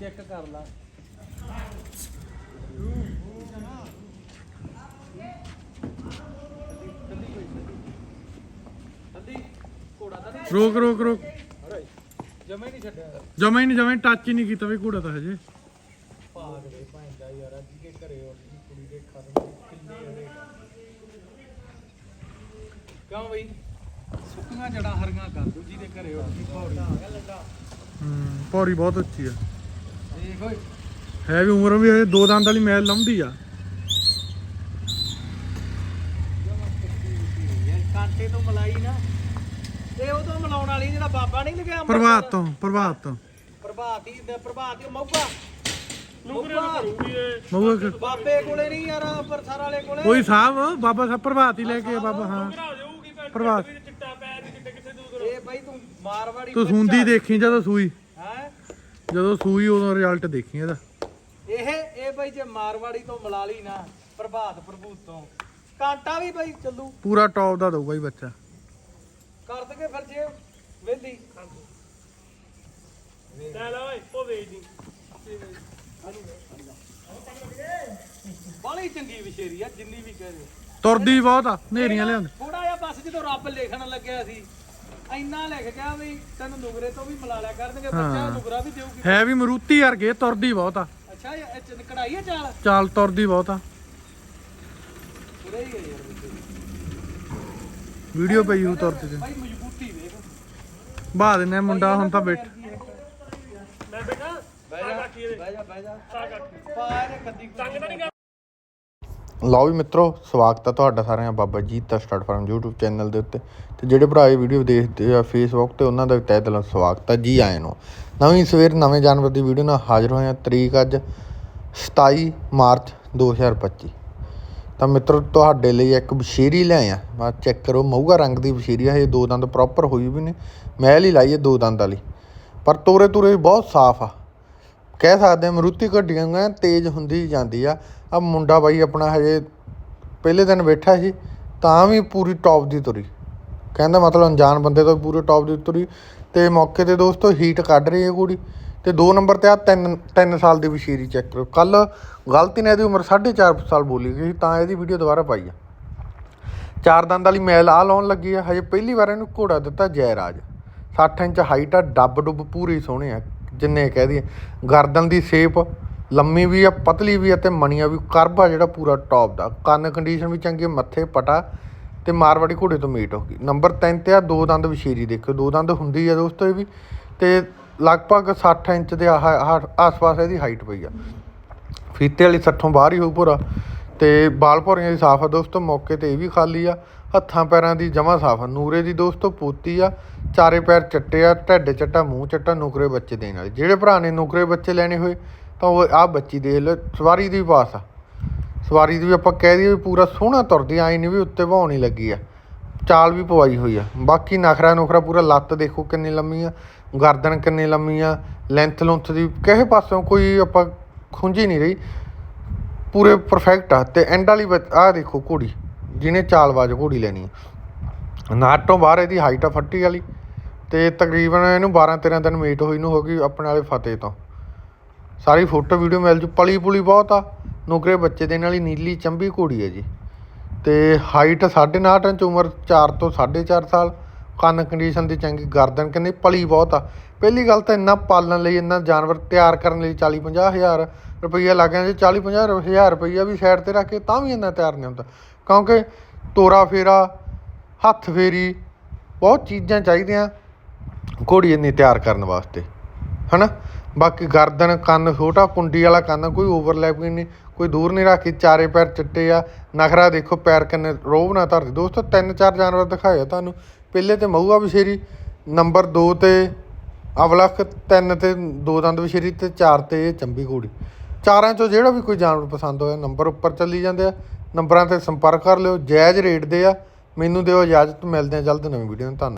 Check ਕਰ ਲਾ ਅੱਧੀ ਘੋੜਾ ਤਾਂ ਨਹੀਂ ਰੋਕ ਰੋਕ ਰੋਕ ਜਮਾ ਹੀ ਨਹੀਂ ਛੱਡਿਆ ਜਮਾ ਹੀ ਨਹੀਂ ਜਮਾ ਹੀ ਟੱਚ ਹੀ ਨਹੀਂ ਕੀਤਾ ਵੀ ਘੋੜਾ ਤਾਂ ਹਜੇ ਭਾਗ ਦੇ ਭਾਂਦਾ ਯਾਰ ਅੱਜ ਕੇ ਘਰੇ ਉੱਠੀ ਕੁੜੀ ਦੇ ਖਤਮ ਕਿੰਨੇ ਉਹਦੇ ਕਿਉਂ ਬਈ ਸੁੱਕੀਆਂ ਜੜਾਂ ਹਰੀਆਂ ਕਰ ਦੂ ਜਿਹਦੇ ਘਰੇ ਉੱਠੀ ਪੌੜੀ ਹੂੰ ਪੌੜੀ ਬਹੁਤ ਉੱਚੀ ਆ ਓਏ ਹੈ ਵੀ ਉਮਰ ਵੀ ਹਜੇ ਦੋ ਦੰਦ ਵਾਲੀ ਮੈਲ ਲਾਉਂਦੀ ਆ। ਯਾਰ ਕਾਂਟੇ ਤੋਂ ਮਲਾਈ ਨਾ। ਇਹ ਉਹ ਤੋਂ ਮਲਾਉਣ ਵਾਲੀ ਜਿਹੜਾ ਬਾਬਾ ਨਹੀਂ ਲਗਿਆ ਅੰਮ੍ਰਿਤਸਰ? ਪ੍ਰਭਾਤ ਤੋਂ ਪ੍ਰਭਾਤ ਤੋਂ। ਪ੍ਰਭਾਤ ਹੀ ਤੇ ਪ੍ਰਭਾਤ ਹੀ ਮੌਕਾ ਨੁਕਰੇ ਮਊਆ ਕਿ- ਬਾਬੇ ਕੋਲੇ ਨਹੀਂ ਯਾਰ ਅੰਮ੍ਰਿਤਸਰ ਵਾਲੇ ਕੋਲੇ। ਕੋਈ ਸਾਹਿਬ ਬਾਬਾ ਸਾਹਿਬ ਪ੍ਰਭਾਤ ਹੀ ਲੈ ਕੇ ਬਾਬਾ ਹਾਂ। ਪ੍ਰਭਾਤ। ਇਹ ਬਾਈ ਤੂੰ ਮਾਰਵਾੜੀ ਤੂੰ ਸੁੰਦੀ ਦੇਖੀ ਜਦੋਂ ਸੂਈ। ਹੈ? ਜਦੋਂ ਸੂਈ ਉਦੋਂ ਰਿਜ਼ਲਟ ਦੇਖੀ ਇਹਦਾ। ਇਹ ਇਹ ਬਾਈ ਜੇ ਮਾਰਵਾੜੀ ਤੋਂ ਮਲਾ ਲਈ ਨਾ ਪ੍ਰਭਾਤ ਪ੍ਰਭੂਤ ਤੋਂ। ਕਾਂਟਾ ਵੀ ਬਾਈ ਚੱਲੂ। ਪੂਰਾ ਟੌਪ ਦਾ ਦਊਗਾ ਹੀ ਬੱਚਾ। ਕਰ ਦਗੇ ਫਿਰ ਜੇ ਵੇਲੀ ਲੈ ਲੈ ਓਏ ਉਹ ਵੇਚ ਦੀ। ਬਾਲੀ ਚੰਗੀ ਵਿਸ਼ੇਰੀ ਆ ਜਿੰਨੀ ਵੀ ਕਹਦੇ ਤੁਰਦੀ ਬਹੁਤ ਆ ਨੇਰੀਆਂ ਲਿਆਂਦੇ ਥੋੜਾ ਜਿਹਾ ਬਸ ਜਦੋਂ ਰੱਬ ਲਿਖਣ ਲੱਗਿਆ ਸੀ ਇੰਨਾ ਲਿਖ ਗਿਆ ਵੀ ਤੈਨੂੰ ਨੁਗਰੇ ਤੋਂ ਵੀ ਮਿਲਾ ਲਿਆ ਕਰਨਗੇ ਬੱਚਾ ਨੁਗਰਾ ਵੀ ਦੇਊਗੀ। ਹੈ ਵੀ ਮਰੂਤੀ ਵਰਗੇ ਤੁਰਦੀ ਬਹੁਤ ਆ। ਅੱਛਾ ਇਹ ਚ ਕਢਾਈ ਹੈ ਚਾਲ? ਚਾਲ ਤੁਰਦੀ ਬਹੁਤ ਆ। ਪੂਰਾ ਹੀ ਹੈ ਯਾਰ ਵਿਸ਼ੇਰੀ। ਵੀਡੀਓ ਪਈ ਉਹ ਤੁਰਦੀ ਤੇ ਬਾਈ ਮਜ਼ਬੂਤੀ ਵੇਖ। ਬਾਹ ਦਿੰਨੇ ਮੁੰਡਾ ਹੁਣ ਤਾਂ ਬੈਠ ਮੈਂ ਬੇਟਾ ਬਹਿ ਜਾ। ਬਹਿ ਜਾ ਬਹਿ ਜਾ। ਇਹਨੇ ਕੱਦੀ ਤੰਗ ਤਾਂ ਨਹੀਂ ਲਓ ਵੀ ਮਿੱਤਰੋ, ਸਵਾਗਤ ਹੈ ਤੁਹਾਡਾ ਸਾਰਿਆਂ ਬਾਬਾ ਜੀ ਦਾ ਸਟਾਰਟ ਫਾਰਮ YouTube ਚੈਨਲ ਦੇ ਉੱਤੇ। ਤੇ ਜਿਹੜੇ ਭਰਾ ਇਹ ਵੀਡੀਓ ਦੇਖਦੇ ਆ Facebook ਤੇ, ਉਹਨਾਂ ਦਾ ਵੀ ਤਹਿ ਦਿਲੋਂ ਸਵਾਗਤ ਹੈ ਜੀ ਆਇਆਂ ਨੂੰ। ਨਵੀਂ ਸਵੇਰ, ਨਵੇਂ ਜਾਨਵਰ ਦੀ ਵੀਡੀਓ ਨਾਲ ਹਾਜ਼ਰ ਹੋਏ ਹਾਂ। ਤਰੀਕ ਅੱਜ 27 ਮਾਰਚ 2025 ਤਾਂ ਮਿੱਤਰੋ, ਤੁਹਾਡੇ ਲਈ ਇੱਕ ਬਸ਼ੀਰੀ ਲਿਆਏ ਆ ਮੈਂ ਚੈੱਕ ਕਰੋ ਮਊਗਾ ਰੰਗ ਦੀ ਬਸ਼ੀਰੀ ਆ। ਇਹ ਦੋ ਦੰਦ ਪ੍ਰੋਪਰ ਹੋਈ ਵੀ ਨੇ। ਮਹਿਲ ਹੀ ਲਾਈ ਹੈ ਦੋ ਦੰਦ ਵਾਲੀ ਪਰ ਤੋਰੇ ਤੁਰੇ ਬਹੁਤ ਸਾਫ਼ ਆ। ਕਹਿ ਸਕਦੇ ਹਾਂ ਮਰੂਤੀ ਘੱਡੀਆਂ ਗਈਆਂ ਤੇਜ਼ ਹੁੰਦੀ ਜਾਂਦੀ ਆ। ਆ ਮੁੰਡਾ ਬਾਈ ਆਪਣਾ ਹਜੇ ਪਹਿਲੇ ਦਿਨ ਬੈਠਾ ਸੀ ਤਾਂ ਵੀ ਪੂਰੀ ਟੌਪ ਦੀ ਤੁਰੀ। ਕਹਿੰਦਾ ਮਤਲਬ ਅਣਜਾਣ ਬੰਦੇ ਤੋਂ ਪੂਰੇ ਟੌਪ ਦੀ ਤੁਰੀ। ਤੇ ਮੌਕੇ ਤੇ ਦੋਸਤੋ ਹੀਟ ਕੱਢ ਰਹੀ ਹੈ ਕੁੜੀ। ਤੇ ਦੋ ਨੰਬਰ ਤੇ ਆ ਤਿੰਨ ਤਿੰਨ ਸਾਲ ਦੀ ਵਸ਼ੀਰੀ ਚੈੱਕ ਕਰੋ ਕੱਲ ਗਲਤੀ ਨੇ ਇਹਦੀ ਉਮਰ 4.5 ਸਾਲ ਬੋਲੀ ਗਈ ਸੀ, ਤਾਂ ਇਹਦੀ ਵੀਡੀਓ ਦੁਬਾਰਾ ਪਾਈ ਆ। ਚਾਰ ਦੰਦ ਵਾਲੀ ਮੈਲ ਆ ਲਾਉਣ ਲੱਗੀ ਆ। ਹਜੇ ਪਹਿਲੀ ਵਾਰ ਇਹਨੂੰ ਘੋੜਾ ਦਿੱਤਾ ਜੈਰਾਜ 60 ਇੰਚ ਹਾਈਟ ਆ ਡੱਬ ਡੁੱਬ ਪੂਰੀ ਸੋਹਣੇ ਆ। ਜਿੰਨੇ ਕਹਿ ਦਈਏ, ਗਰਦਨ ਦੀ ਸ਼ੇਪ ਲੰਮੀ ਵੀ ਆ, ਪਤਲੀ ਵੀ ਆ ਤੇ ਮਣੀਆਂ ਵੀ, ਕਰਬ ਆ ਜਿਹੜਾ ਪੂਰਾ ਟੌਪ ਦਾ। ਕੰਨ ਕੰਡੀਸ਼ਨ ਵੀ ਚੰਗੀ ਮੱਥੇ ਪਟਾ ਤੇ ਮਾਰਵਾੜੀ ਘੋੜੇ ਤੋਂ ਮੀਟ ਹੋ ਗਈ ਨੰਬਰ 3 ਤੇ ਆ, ਦੋ ਦੰਦ ਵਿਸ਼ੇਰੀ ਦੇਖੋ ਦੋ ਦੰਦ ਹੁੰਦੀ ਆ ਦੋਸਤੋ ਇਹ ਵੀ ਤੇ ਲਗਭਗ 60 ਇੰਚ ਦੇ ਆਹ- ਆਸ-ਪਾਸ ਇਹਦੀ ਹਾਈਟ ਪਈ ਆ। ਫੀਤੇ ਵਾਲੀ ਸੱਠੋਂ ਬਾਹਰ ਹੀ ਹੋਊ ਭੋਰਾ ਤੇ ਬਾਲ ਭੋਰੀਆਂ ਦੀ ਸਾਫ਼ ਆ ਦੋਸਤੋ, ਮੌਕੇ ਤੇ ਇਹ ਵੀ ਖਾਲੀ ਆ। ਹੱਥਾਂ ਪੈਰਾਂ ਦੀ ਜਮਾ ਸਾਫ਼ ਆ। ਨੂਰੇ ਦੀ ਦੋਸਤੋ ਪੋਤੀ ਆ ਚਾਰੇ ਪੈਰ ਚੱਟੇ ਆ, ਢੱਡ ਚੱਟਾ, ਮੂੰਹ ਚੱਟਾ, ਨੁਕਰੇ ਬੱਚੇ ਦੇਣ ਵਾਲੇ। ਜਿਹੜੇ ਭਰਾ ਨੇ ਨੁਕਰੇ ਬੱਚੇ ਲੈਣੇ ਹੋਏ, ਤਾਂ ਉਹ ਆਹ ਬੱਚੀ ਦੇਖ ਲਓ, ਸਵਾਰੀ ਦੀ ਪਾਸ ਆ। ਸਵਾਰੀ ਦੀ ਵੀ ਆਪਾਂ ਕਹਿ ਦਈਏ ਵੀ ਪੂਰਾ ਸੋਹਣਾ ਤੁਰਦੀ ਆਈ ਨਹੀਂ ਵੀ ਉੱਤੇ ਵਹਾਉਣੀ ਲੱਗੀ ਆ। ਚਾਲ ਵੀ ਪਵਾਈ ਹੋਈ ਆ। ਬਾਕੀ ਨਖਰਾ ਨੁਖਰਾ ਪੂਰਾ ਲੱਤ ਦੇਖੋ ਕਿੰਨੀ ਲੰਮੀ ਆ, ਗਰਦਨ ਕਿੰਨੀ ਲੰਮੀ ਆ ਲੈਂਥ ਲੁੰਥ ਦੀ ਕਿਸੇ ਪਾਸੋਂ ਕੋਈ ਆਪਾਂ ਖੁੰਝੀ ਨਹੀਂ ਰਹੀ। ਪੂਰੇ ਪਰਫੈਕਟ ਆ ਤੇ ਐਂਡ ਵਾਲੀ ਆ ਦੇਖੋ ਘੋੜੀ, ਜਿਹਨੇ ਚਾਲਬਾਜ਼ ਘੋੜੀ ਲੈਣੀ ਆ। ਨਾਟ ਤੋਂ ਬਾਹਰ ਇਹਦੀ ਹਾਈਟ ਆ ਫੱਟੀ ਵਾਲੀ। ਤੇ ਤਕਰੀਬਨ ਇਹਨੂੰ 12 13 ਦਿਨ ਮੀਟ ਹੋਈ ਨੂੰ ਹੋ ਗਈ ਆਪਣੇ ਵਾਲੇ ਫਤਿਹ ਤੋਂ। ਸਾਰੀ ਫੋਟੋ ਵੀਡੀਓ ਮਿਲ ਜੂ, ਪਲੀ ਪੁਲੀ ਬਹੁਤ ਆ। ਨੁਕਰੇ ਬੱਚੇ ਦੇ ਨਾਲ ਹੀ ਨੀਲੀ ਚੰਬੀ ਘੋੜੀ ਹੈ ਜੀ। ਤੇ ਹਾਈਟ 9.5 ਇੰਚ, ਉਮਰ 4 ਤੋਂ 4.5 ਸਾਲ। ਕੰਨ ਕੰਡੀਸ਼ਨ ਦੀ ਚੰਗੀ ਗਰਦਨ ਕਹਿੰਦੇ ਪਲੀ ਬਹੁਤ ਆ। ਪਹਿਲੀ ਗੱਲ ਤਾਂ ਇੰਨਾ ਪਾਲਣ ਲਈ, ਇੰਨਾ ਜਾਨਵਰ ਤਿਆਰ ਕਰਨ ਲਈ 40 50 ਹਜ਼ਾਰ ਰੁਪਈਆ ਲੱਗ ਜਾਂਦਾ। ਜੇ 40 50 ਹਜ਼ਾਰ ਰੁਪਈਆ ਵੀ ਸਾਈਡ ਤੇ ਰੱਖ ਕੇ ਤਾਂ ਵੀ ਇੰਨਾ ਤਿਆਰ ਨਹੀਂ ਹੁੰਦਾ। ਕਿਉਂਕਿ ਤੋਰਾ ਫੇਰਾ, ਹੱਥ ਫੇਰੀ, ਬਹੁਤ ਚੀਜ਼ਾਂ ਚਾਹੀਦੀਆਂ। ਘੋੜੀ ਇੰਨੀ ਤਿਆਰ ਕਰਨ ਵਾਸਤੇ, ਹਨਾ? ਬਾਕੀ ਗਰਦਨ, ਕੰਨ, ਛੋਟਾ ਕੁੰਡੀ ਵਾਲਾ ਕੰਨ ਕੋਈ ਓਵਰਲੈਪਿੰਗ ਨਹੀਂ, ਕੋਈ ਦੂਰ ਨਹੀਂ ਰੱਖੀ, ਚਾਰੇ ਪੈਰ ਚਿੱਟੇ ਆ। ਨਖਰਾ ਦੇਖੋ, ਪੈਰ ਕਿੰਨੇ ਰੋਬ ਨਾ ਧਰਦੇ ਦੋਸਤੋ, ਤਿੰਨ ਚਾਰ ਜਾਨਵਰ ਦਿਖਾਏ ਤੁਹਾਨੂੰ। ਪਹਿਲੇ ਤੇ ਮਹੂਆ ਵਿਸ਼ੇਰੀ ਨੰਬਰ 2 ਤੇ ਅਵਲਖ, ਤਿੰਨ ਤੇ ਦੋ ਦੰਦ ਵਿਸ਼ੇਰੀ ਤੇ ਚਾਰ ਤੇ ਚੰਬੀ ਘੋੜੀ। ਚਾਰਾਂ ਚੋਂ ਜਿਹੜਾ ਵੀ ਕੋਈ ਜਾਨਵਰ ਪਸੰਦ ਹੋਇਆ, ਨੰਬਰ ਉੱਪਰ ਚੱਲੀ ਜਾਂਦੇ ਆ। ਨੰਬਰਾਂ ਤੇ ਸੰਪਰਕ ਕਰ ਲਿਓ, ਜਾਇਜ਼ ਰੇਟ ਦੇ ਆ। ਮੈਨੂੰ ਦਿਓ ਇਜਾਜ਼ਤ, ਮਿਲਦੇ ਆ ਜਲਦ ਨਵੀਂ ਵੀਡੀਓ ਨੂੰ ਧੰਨਵਾਦ।